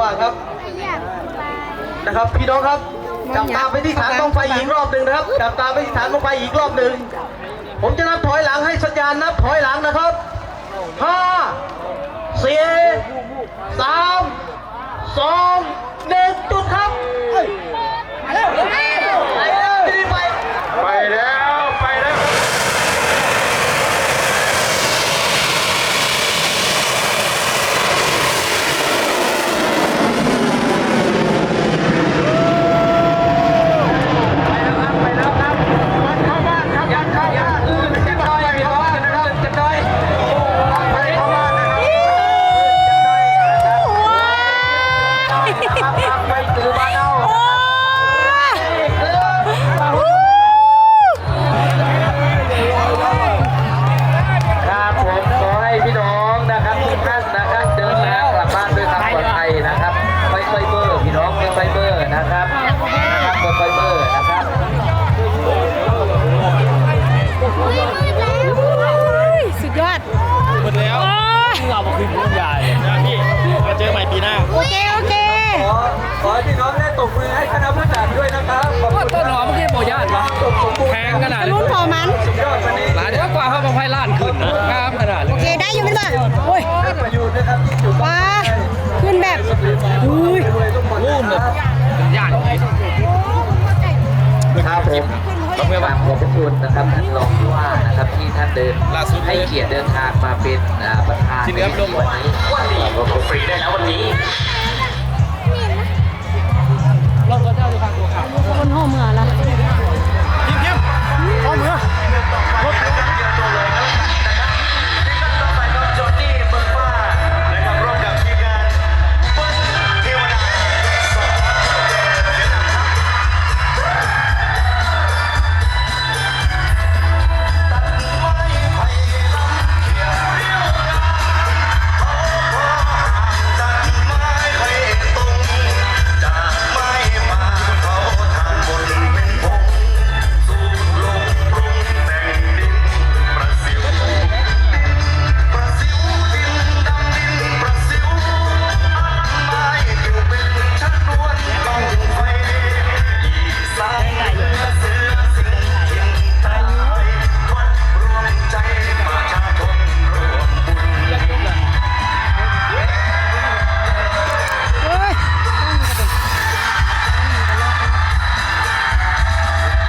ว่างครับนะครับ พี่น้องครับจับตาไปที่ฐานต้องไฟอีกรอบหนึ่งนะครับจับตาไปที่ฐานต้องไฟอีกรอบหนึ่งผมจะนับถอยหลังให้สัญญาณนับถอยหลังนะครับห้าสี่สามสองหนึ่งจุด ให้พี่น้องได้ตบมือให้คณะผู้จัดด้วยนะครับขอบคุณต้นหอมเมื่อกี้บอกญาติวะตบสมบูรณ์แพงขนาดรุ่นพอมัน สุดยอดวันนี้หลานเดียวกว่าเขาบางไฟล้านขึ้นนะงามขนาดเลโอยเคได้อยู่ไหมล่ะโอ้ยได้ประโยชน์นะครับที่อยู่บ้าว้านขึ้นแบบอุ้ยรวยทุกคนรูมเลยญาติครับผมต้องกราบขอบพระคุณนะครับท่านรองผู้ว่านะครับที่ท่านเดินล่าสุดให้เกียรติเดินทางมาเป็นอ่าประธานที่เหลือในลงวันนี้วันนี้ก็ฟรีได้แล้ววันนี้